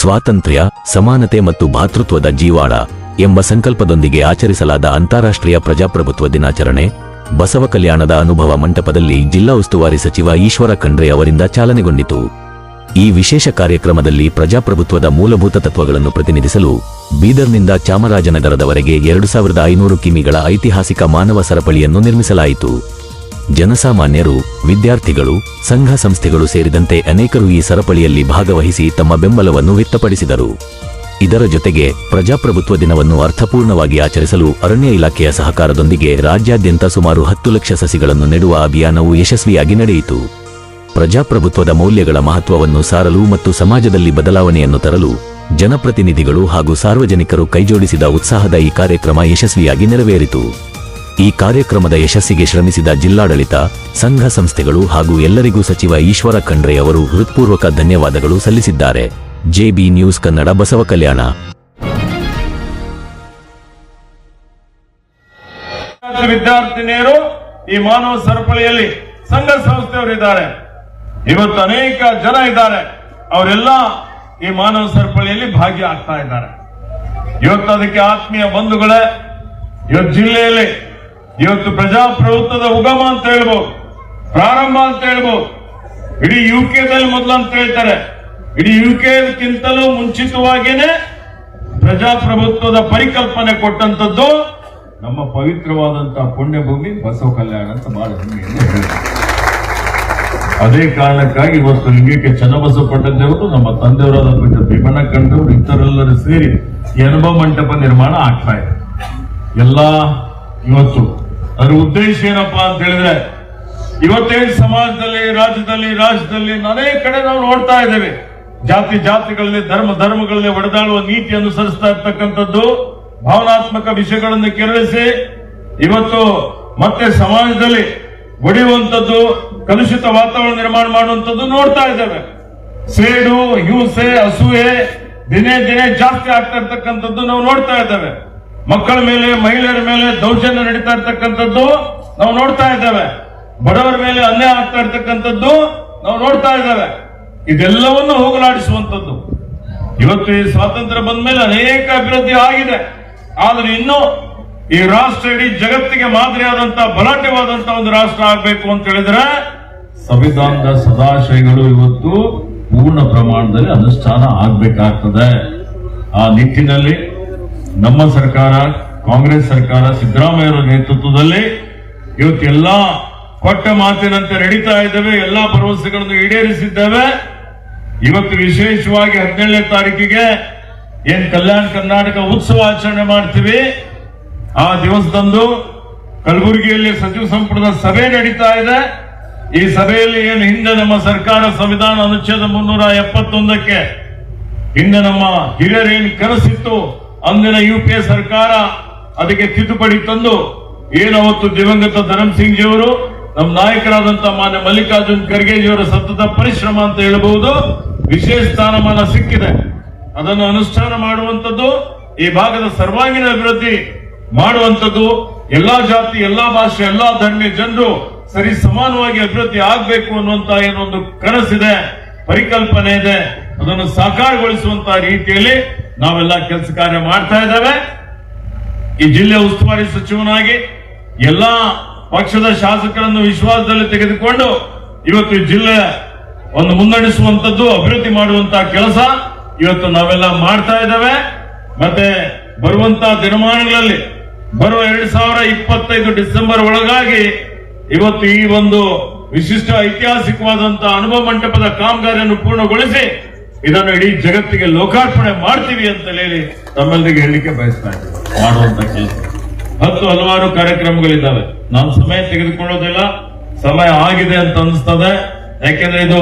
ಸ್ವಾತಂತ್ರ್ಯ, ಸಮಾನತೆ ಮತ್ತು ಭಾತೃತ್ವದ ಜೀವಾಳ ಎಂಬ ಸಂಕಲ್ಪದೊಂದಿಗೆ ಆಚರಿಸಲಾದ ಅಂತಾರಾಷ್ಟ್ರೀಯ ಪ್ರಜಾಪ್ರಭುತ್ವ ದಿನಾಚರಣೆ, ಬಸವ ಕಲ್ಯಾಣದ ಅನುಭವ ಮಂಟಪದಲ್ಲಿ ಜಿಲ್ಲಾ ಉಸ್ತುವಾರಿ ಸಚಿವ ಈಶ್ವರ ಖಂಡ್ರೆ ಅವರಿಂದ ಚಾಲನೆಗೊಂಡಿತು. ಈ ವಿಶೇಷ ಕಾರ್ಯಕ್ರಮದಲ್ಲಿ ಪ್ರಜಾಪ್ರಭುತ್ವದ ಮೂಲಭೂತ ತತ್ವಗಳನ್ನು ಪ್ರತಿನಿಧಿಸಲು ಬೀದರ್ನಿಂದ ಚಾಮರಾಜನಗರದವರೆಗೆ ಎರಡು ಸಾವಿರದ ಐನೂರು ಕಿಮಿಗಳ ಐತಿಹಾಸಿಕ ಮಾನವ ಸರಪಳಿಯನ್ನು ನಿರ್ಮಿಸಲಾಯಿತು. ಜನಸಾಮಾನ್ಯರು, ವಿದ್ಯಾರ್ಥಿಗಳು, ಸಂಘ ಸಂಸ್ಥೆಗಳು ಸೇರಿದಂತೆ ಅನೇಕರು ಈ ಸರಪಳಿಯಲ್ಲಿ ಭಾಗವಹಿಸಿ ತಮ್ಮ ಬೆಂಬಲವನ್ನು ವ್ಯಕ್ತಪಡಿಸಿದರು. ಇದರ ಜೊತೆಗೆ ಪ್ರಜಾಪ್ರಭುತ್ವ ದಿನವನ್ನು ಅರ್ಥಪೂರ್ಣವಾಗಿ ಆಚರಿಸಲು ಅರಣ್ಯ ಇಲಾಖೆಯ ಸಹಕಾರದೊಂದಿಗೆ ರಾಜ್ಯಾದ್ಯಂತ ಸುಮಾರು ಹತ್ತು ಲಕ್ಷ ಸಸಿಗಳನ್ನು ನೆಡುವ ಅಭಿಯಾನವು ಯಶಸ್ವಿಯಾಗಿ ನಡೆಯಿತು. ಪ್ರಜಾಪ್ರಭುತ್ವದ ಮೌಲ್ಯಗಳ ಮಹತ್ವವನ್ನು ಸಾರಲು ಮತ್ತು ಸಮಾಜದಲ್ಲಿ ಬದಲಾವಣೆಯನ್ನು ತರಲು ಜನಪ್ರತಿನಿಧಿಗಳು ಹಾಗೂ ಸಾರ್ವಜನಿಕರು ಕೈಜೋಡಿಸಿದ ಉತ್ಸಾಹದ ಈ ಕಾರ್ಯಕ್ರಮ ಯಶಸ್ವಿಯಾಗಿ ನೆರವೇರಿತು. ಈ ಕಾರ್ಯಕ್ರಮದ ಯಶಸ್ಸಿಗೆ ಶ್ರಮಿಸಿದ ಜಿಲ್ಲಾಡಳಿತ, ಸಂಘ ಸಂಸ್ಥೆಗಳು ಹಾಗೂ ಎಲ್ಲರಿಗೂ ಸಚಿವ ಈಶ್ವರ ಖಂಡ್ರೆ ಅವರು ಹೃತ್ಪೂರ್ವಕ ಧನ್ಯವಾದಗಳು ಸಲ್ಲಿಸಿದ್ದಾರೆ. JB news Kannada Basava Kalyan. ವಿದ್ಯಾರ್ಥಿ ವಿದ್ಯಾರ್ಥಿನಿಯರು, ಈ ಮಾನವ ಸರಪಳಿಯಲ್ಲಿ ಸಂಘ ಸಂಸ್ಥೆಯವರು ಇದ್ದಾರೆ ಇವತ್ತು ಅನೇಕ ಜನ ಇದ್ದಾರೆ. ಅವರೆಲ್ಲ ಈ ಮಾನವ ಸರಪಳಿಯಲ್ಲಿ ಭಾಗಿಯಾಗ್ತಾ ಇದ್ದಾರೆ. ಇವತ್ತು ಅದಕ್ಕೆ ಆತ್ಮೀಯ ಬಂಧುಗಳೇ, ಇವತ್ತು ಜಿಲ್ಲೆಯಲ್ಲಿ ಇವತ್ತು ಪ್ರಜಾಪ್ರಭುತ್ವದ ಉಗಮ ಅಂತ ಹೇಳ್ಬೋದು, ಪ್ರಾರಂಭ ಅಂತ ಹೇಳ್ಬೋದು. ಇಡೀ ಯು ಕೆದಲ್ಲಿ ಮೊದಲು ಅಂತ ಹೇಳ್ತಾರೆ. ಇಡೀ ಯು ಕೆಗಿಂತಲೂ ಮುಂಚಿತವಾಗಿಯೇ ಪ್ರಜಾಪ್ರಭುತ್ವದ ಪರಿಕಲ್ಪನೆ ಕೊಟ್ಟಂತದ್ದು ನಮ್ಮ ಪವಿತ್ರವಾದಂತಹ ಪುಣ್ಯಭೂಮಿ ಬಸವ ಕಲ್ಯಾಣ ಅಂತ ಬಹಳ ಅದೇ ಕಾರಣಕ್ಕಾಗಿ ಇವತ್ತು ಲಿಂಗಕ್ಕೆ ಚನ್ನಬಸವ ಪಟ್ಟದೇವರು ನಮ್ಮ ತಂದೆಯವರಾದ ಭೀಮಣ್ಣ ಕಂಡವರು ಇತರೆಲ್ಲರೂ ಸೇರಿ ಅನುಭವ ಮಂಟಪ ನಿರ್ಮಾಣ ಆಗ್ತಾ ಇದೆ. ಎಲ್ಲ ಇವತ್ತು ಅದರ ಉದ್ದೇಶ ಏನಪ್ಪಾ ಅಂತ ಹೇಳಿದ್ರೆ ಇವತ್ತೇ ಸಮಾಜದಲ್ಲಿ, ರಾಜ್ಯದಲ್ಲಿ ರಾಜ್ಯದಲ್ಲಿ ಅನೇಕ ಕಡೆ ನಾವು ನೋಡ್ತಾ ಇದ್ದೇವೆ. ಜಾತಿ ಜಾತಿಗಳಲ್ಲಿ ಧರ್ಮ ಧರ್ಮಗಳಲ್ಲಿ ಒಡೆದಾಡುವ ನೀತಿ ಅನುಸರಿಸ್ತಾ ಇರ್ತಕ್ಕಂಥದ್ದು ಭಾವನಾತ್ಮಕ ವಿಷಯಗಳನ್ನು ಕೆರಳಿಸಿ, ಇವತ್ತು ಮತ್ತೆ ಸಮಾಜದಲ್ಲಿ ಒಡೆಯುವಂಥದ್ದು, ಕಲುಷಿತ ವಾತಾವರಣ ನಿರ್ಮಾಣ ಮಾಡುವಂಥದ್ದು ನೋಡ್ತಾ ಇದ್ದೇವೆ. ಸೇಡು ಹಿಂಸೆ ಅಸೂಯೆ ದಿನೇ ದಿನೇ ಜಾಸ್ತಿ ಆಗ್ತಾ ಇರ್ತಕ್ಕಂಥದ್ದು ನಾವು ನೋಡ್ತಾ ಇದ್ದೇವೆ. ಮಕ್ಕಳ ಮೇಲೆ, ಮಹಿಳೆಯರ ಮೇಲೆ ದೌರ್ಜನ್ಯ ನಡೀತಾ ಇರ್ತಕ್ಕಂಥದ್ದು ನಾವು ನೋಡ್ತಾ ಇದ್ದೇವೆ. ಬಡವರ ಮೇಲೆ ಅನ್ಯಾಯ ಆಗ್ತಾ ಇರ್ತಕ್ಕಂಥದ್ದು ನಾವು ನೋಡ್ತಾ ಇದ್ದೇವೆ. ಇದೆಲ್ಲವನ್ನು ಹೋಗಲಾಡಿಸುವಂಥದ್ದು. ಇವತ್ತು ಈ ಸ್ವಾತಂತ್ರ್ಯ ಬಂದ ಮೇಲೆ ಅನೇಕ ಅಭಿವೃದ್ಧಿ ಆಗಿದೆ. ಆದ್ರೆ ಇನ್ನು ಈ ರಾಷ್ಟ್ರ ಇಡೀ ಜಗತ್ತಿಗೆ ಮಾದರಿಯಾದಂತಹ ಬಲಾಢ್ಯವಾದಂತಹ ಒಂದು ರಾಷ್ಟ್ರ ಆಗ್ಬೇಕು ಅಂತ ಹೇಳಿದ್ರೆ, ಸಂವಿಧಾನದ ಸದಾಶಯಗಳು ಇವತ್ತು ಪೂರ್ಣ ಪ್ರಮಾಣದಲ್ಲಿ ಅನುಷ್ಠಾನ ಆಗ್ಬೇಕಾಗ್ತದೆ. ಆ ನಿಟ್ಟಿನಲ್ಲಿ ನಮ್ಮ ಸರ್ಕಾರ, ಕಾಂಗ್ರೆಸ್ ಸರ್ಕಾರ, ಸಿದ್ದರಾಮಯ್ಯರ ನೇತೃತ್ವದಲ್ಲಿ ಇವತ್ತೆಲ್ಲ ಕೊಟ್ಟ ಮಾತಿನಂತೆ ನಡೀತಾ ಇದ್ದೇವೆ, ಎಲ್ಲಾ ಭರವಸೆಗಳನ್ನು ಈಡೇರಿಸಿದ್ದೇವೆ. ಇವತ್ತು ವಿಶೇಷವಾಗಿ ಹದಿನೇಳನೇ ತಾರೀಕಿಗೆ ಏನ್ ಕಲ್ಯಾಣ ಕರ್ನಾಟಕ ಉತ್ಸವ ಆಚರಣೆ ಮಾಡ್ತೀವಿ. ಆ ದಿವಸದಂದು ಕಲಬುರಗಿಯಲ್ಲಿ ಸಚಿವ ಸಂಪುಟದ ಸಭೆ ನಡೀತಾ ಇದೆ. ಈ ಸಭೆಯಲ್ಲಿ ಏನು ಹಿಂದೆ ನಮ್ಮ ಸರ್ಕಾರ ಸಂವಿಧಾನ ಅನುಚ್ಛೇದ ಮುನ್ನೂರ ಎಪ್ಪತ್ತೊಂದಕ್ಕೆ ಹಿಂದೆ ನಮ್ಮ ಹಿರಿಯರೇನು ಕನಸಿತ್ತು ಅಂದಿನ ಯು ಪಿ ಎ ಸರ್ಕಾರ ಅದಕ್ಕೆ ತಿದ್ದುಪಡಿ ತಂದು ಏನು ಅವತ್ತು ದಿವಂಗತ ಧರಮ್ ಸಿಂಗ್ ಜಿಯವರು ನಮ್ಮ ನಾಯಕರಾದಂತಹ ಮಾನ್ಯ ಮಲ್ಲಿಕಾರ್ಜುನ್ ಖರ್ಗೆಜಿಯವರ ಸತತ ಪರಿಶ್ರಮ ಅಂತ ಹೇಳಬಹುದು. ವಿಶೇಷ ಸ್ಥಾನಮಾನ ಸಿಕ್ಕಿದೆ. ಅದನ್ನು ಅನುಷ್ಠಾನ ಮಾಡುವಂಥದ್ದು, ಈ ಭಾಗದ ಸರ್ವಾಂಗೀಣ ಅಭಿವೃದ್ಧಿ ಮಾಡುವಂಥದ್ದು, ಎಲ್ಲಾ ಜಾತಿ, ಎಲ್ಲಾ ಭಾಷೆ, ಎಲ್ಲಾ ಧರ್ಮೀಯ ಜನರು ಸರಿ ಸಮಾನವಾಗಿ ಅಭಿವೃದ್ಧಿ ಆಗಬೇಕು ಅನ್ನುವಂತ ಏನೊಂದು ಕನಸಿದೆ, ಪರಿಕಲ್ಪನೆ ಇದೆ. ಅದನ್ನು ಸಾಕಾರಗೊಳಿಸುವಂತಹ ರೀತಿಯಲ್ಲಿ ನಾವೆಲ್ಲ ಕೆಲಸ ಕಾರ್ಯ ಮಾಡ್ತಾ ಇದ್ದೇವೆ. ಈ ಜಿಲ್ಲೆ ಉಸ್ತುವಾರಿ ಸಚಿವನಾಗಿ ಎಲ್ಲಾ ಪಕ್ಷದ ಶಾಸಕರನ್ನು ವಿಶ್ವಾಸದಲ್ಲಿ ತೆಗೆದುಕೊಂಡು ಇವತ್ತು ಜಿಲ್ಲೆ ಒಂದು ಮುನ್ನಡೆಸುವಂತದ್ದು ಅಭಿವೃದ್ಧಿ ಮಾಡುವಂತಹ ಕೆಲಸ ಇವತ್ತು ನಾವೆಲ್ಲ ಮಾಡ್ತಾ ಇದ್ದೇವೆ. ಮತ್ತೆ ಬರುವಂತಹ ದಿನಮಾನಗಳಲ್ಲಿ ಬರುವ ಎರಡ್ ಸಾವಿರ ಇಪ್ಪತ್ತೈದು ಡಿಸೆಂಬರ್ ಒಳಗಾಗಿ ಇವತ್ತು ಈ ಒಂದು ವಿಶಿಷ್ಟ ಐತಿಹಾಸಿಕವಾದಂತಹ ಅನುಭವ ಮಂಟಪದ ಕಾಮಗಾರಿಯನ್ನು ಪೂರ್ಣಗೊಳಿಸಿ ಇದನ್ನು ಇಡೀ ಜಗತ್ತಿಗೆ ಲೋಕಾರ್ಪಣೆ ಮಾಡ್ತೀವಿ ಅಂತ ಹೇಳಿ ನಮ್ಮೆಲ್ಲರಿಗೆ ಹೇಳಲಿಕ್ಕೆ ಬಯಸ್ತಾ ಇದ್ದೀವಿ. ಮಾಡುವಂತ ಕೆಲಸ. ಹತ್ತು ಹಲವಾರು ಕಾರ್ಯಕ್ರಮಗಳಿದ್ದಾವೆ. ನಾನು ಸಮಯ ತೆಗೆದುಕೊಳ್ಳೋದಿಲ್ಲ. ಸಮಯ ಆಗಿದೆ ಅಂತ ಅನಿಸ್ತದೆ ಯಾಕೆಂದ್ರೆ ಇದು